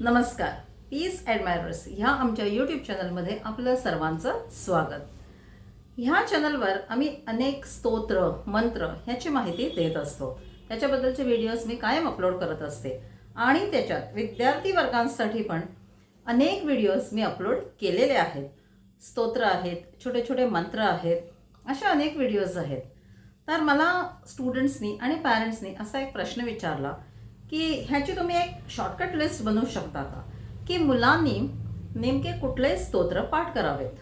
नमस्कार. पीस ॲडमायरर्स ह्या आमच्या यूट्यूब चॅनलमध्ये आपलं सर्वांचं स्वागत. ह्या चॅनलवर आम्ही अनेक स्तोत्र मंत्र ह्याची माहिती देत असतो. त्याच्याबद्दलचे व्हिडिओज मी कायम अपलोड करत असते. आणि त्याच्यात विद्यार्थी वर्गांसाठी पण अनेक व्हिडिओज मी अपलोड केलेले आहेत. स्तोत्र आहेत छोटे छोटे मंत्र आहेत अशा अनेक व्हिडिओज आहेत. तर मला स्टुडंट्सनी आणि पॅरेंट्सनी असा एक प्रश्न विचारला की ह्याची तुम्ही एक शॉर्टकट लिस्ट बनवू शकता का की मुलांनी नेमके कुठले स्तोत्र पाठ करावेत.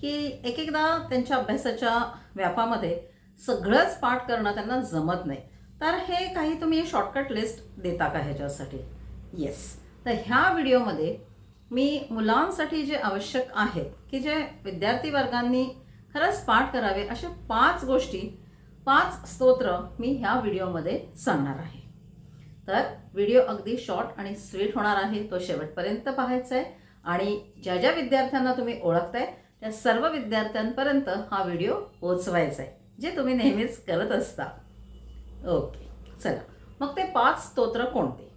की एक एकदा त्यांच्या अभ्यासाच्या व्यापामध्ये सगळंच पाठ करणं त्यांना जमत नाही. तर हे काही तुम्ही शॉर्टकट लिस्ट देता का ह्याच्यासाठी? येस तर ह्या व्हिडिओमध्ये मी मुलांसाठी जे आवश्यक आहेत की जे विद्यार्थी वर्गांनी खरंच पाठ करावे अशा पाच गोष्टी पाच स्तोत्र मी ह्या व्हिडिओमध्ये सांगणार आहे. तर व्हिडिओ अगदी शॉर्ट आणि स्वीट होणार आहे तो शेवटपर्यंत पाहायचा आहे आणि ज्या ज्या विद्यार्थ्यांना तुम्ही ओळखताय त्या सर्व विद्यार्थ्यांपर्यंत हा व्हिडिओ पोचवायचा आहे जे तुम्ही नेहमीच करत असता. ओके चला. मग ते पाच स्तोत्र कोणते?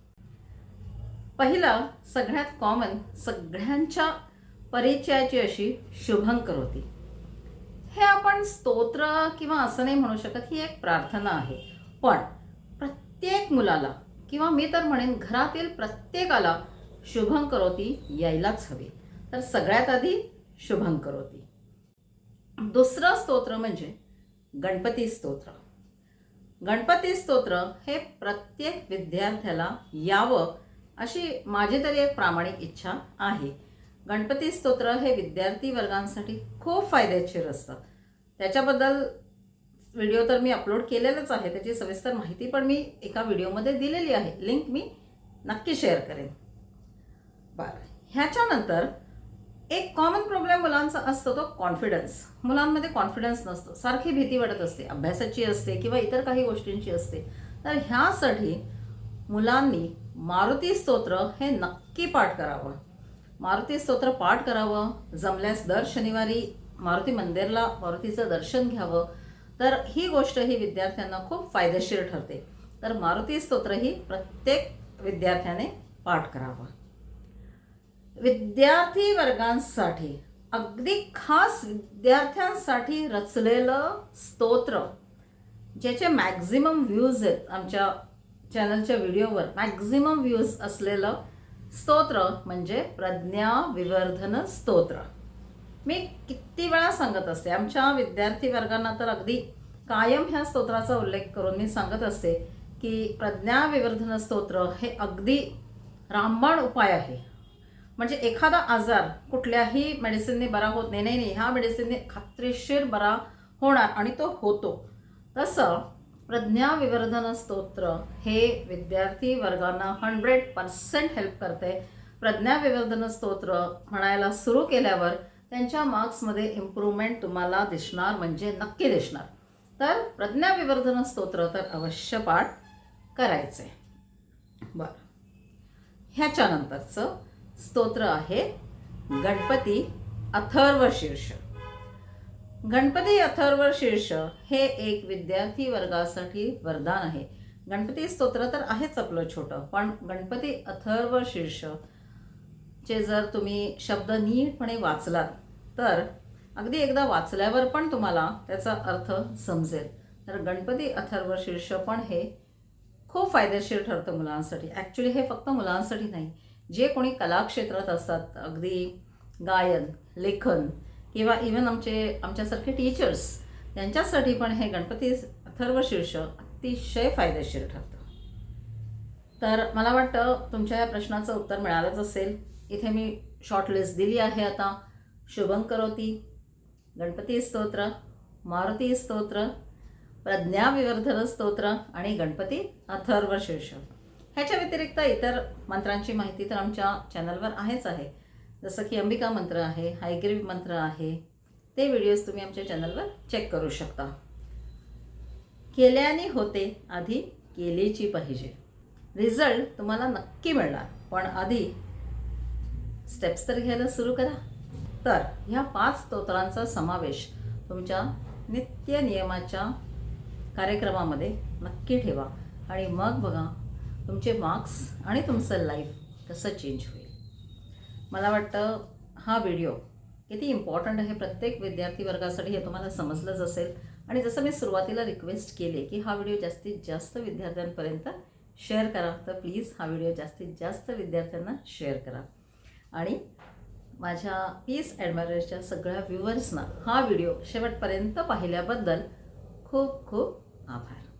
पहिलं सगळ्यात कॉमन सगळ्यांच्या परिचयाची अशी शुभंकर होती. हे आपण स्तोत्र किंवा असं नाही म्हणू शकत ही एक प्रार्थना आहे. पण प्रत्येक मुलाला किंवा मी तर म्हणेन घरातील प्रत्येकाला शुभं करोती यायलाच हवी. तर सगळ्यात आधी शुभं करोती. दुसरं स्तोत्र म्हणजे गणपती स्तोत्र. गणपती स्तोत्र हे प्रत्येक विद्यार्थ्याला यावं अशी माझी तरी एक प्रामाणिक इच्छा आहे. गणपती स्तोत्र हे विद्यार्थी वर्गांसाठी खूप फायदेशीर असतं त्याच्याबद्दल व्हिडिओ तर मी अपलोड केलेलाच आहे त्याची सविस्तर माहिती पण मी एका व्हिडिओमध्ये दिलेली आहे. लिंक मी नक्की शेअर करेन. बरं. ह्याच्यानंतर एक कॉमन प्रॉब्लेम मुलांचा असतो तो कॉन्फिडन्स मुलांमध्ये कॉन्फिडन्स नसतो. सारखी भीती वाटत असते अभ्यासाची असते किंवा इतर काही गोष्टींची असते. तर ह्यासाठी मुलांनी मारुती स्तोत्र हे नक्की पाठ करावं. मारुती स्तोत्र पाठ करावं. जमल्यास दर शनिवारी मारुती मंदिरला मारुतीचं दर्शन घ्यावं. तर ही गोष्ट ही विद्यार्थ्यांना खूप फायदेशीर ठरते. तर मारुती स्तोत्र ही प्रत्येक विद्यार्थ्याने पाठ करावं. विद्यार्थी वर्गांसाठी अगदी खास विद्यार्थ्यांसाठी रचलेलं स्तोत्र ज्याचे मॅक्झिमम व्ह्यूज आहेत आमच्या चॅनलच्या व्हिडिओवर मॅक्झिमम व्ह्यूज असलेलं स्तोत्र म्हणजे प्रज्ञा विवर्धन स्तोत्र. मी किती वेळा सांगत असते आमच्या विद्यार्थी वर्गांना तर अगदी कायम ह्या स्तोत्राचा उल्लेख करून मी सांगत असते की प्रज्ञा विवर्धन स्तोत्र हे अगदी रामबाण उपाय आहे. म्हणजे एखादा आजार कुठल्याही मेडिसिनने बरा होत नाही. नाही नाही ह्या मेडिसिनने खात्रीशीर बरा होणार आणि तो होतो. तसं प्रज्ञा विवर्धन स्तोत्र हे विद्यार्थी वर्गांना हंड्रेड पर्सेंट हेल्प करते. प्रज्ञा विवर्धन स्तोत्र म्हणायला सुरू केल्यावर त्यांच्या मार्क्समध्ये इम्प्रूव्हमेंट तुम्हाला दिसणार म्हणजे नक्की दिसणार. तर प्रज्ञा विवर्धन स्तोत्र तर अवश्य पाठ करायचे. बरं. ह्याच्यानंतरचं स्तोत्र आहे गणपती अथर्व शीर्ष. गणपती अथर्व शीर्ष हे एक विद्यार्थी वर्गासाठी वरदान आहे. गणपती स्तोत्र तर आहेच आपलं छोटं पण गणपती अथर्व शीर्ष चे जर तुम्ही शब्द नीटपणे वाचलात तर अगदी एकदा वाचल्यावर पण तुम्हाला त्याचा अर्थ समजेल. तर गणपती अथर्व शीर्ष पण हे खूप फायदेशीर ठरतं मुलांसाठी. ॲक्च्युली हे फक्त मुलांसाठी नाही. जे कोणी कलाक्षेत्रात असतात अगदी गायन लेखन किंवा इवन आमचे आमच्यासारखे टीचर्स त्यांच्यासाठी पण हे गणपती अथर्व शीर्ष अतिशय फायदेशीर ठरतं. तर मला वाटतं तुमच्या या प्रश्नाचं उत्तर मिळालंच असेल. इथे मी शॉर्टलिस्ट दिली आहे आता. शुभं करोती गणपती स्तोत्र मारुती स्तोत्र प्रज्ञा विवर्धन स्तोत्र आणि गणपती अथर्व शीर्ष ह्याच्या व्यतिरिक्त इतर मंत्रांची माहिती तर आमच्या चॅनलवर आहेच आहे. जसं की अंबिका मंत्र आहे हायग्रीव मंत्र आहे. ते व्हिडिओज तुम्ही आमच्या चॅनलवर चेक करू शकता. केल्याने होते आधी केलीची पाहिजे. रिझल्ट तुम्हाला नक्की मिळणार. पण आधी स्टेप्स तर घ्यायला सुरू करा. तर ह्या पाच स्तोत्रांचा समावेश तुमच्या नित्य नियमाच्या कार्यक्रमामध्ये नक्की ठेवा. आणि मग बघा तुमचे मार्क्स आणि तुमचं लाईफ कसं चेंज होईल. मला वाटतं हा व्हिडिओ किती इम्पॉर्टंट आहे प्रत्येक विद्यार्थी वर्गासाठी हे तुम्हाला समजलंच असेल. आणि जसं मी सुरुवातीला रिक्वेस्ट केले की हा व्हिडिओ जास्तीत जास्त विद्यार्थ्यांपर्यंत शेअर करा तर प्लीज हा व्हिडिओ जास्तीत जास्त विद्यार्थ्यांना शेअर करा. आणि माझ्या पीस ॲडमायरच्या सगळ्या व्ह्युअर्सना हा व्हिडिओ शेवटपर्यंत पाहिल्याबद्दल खूप खूप आभार.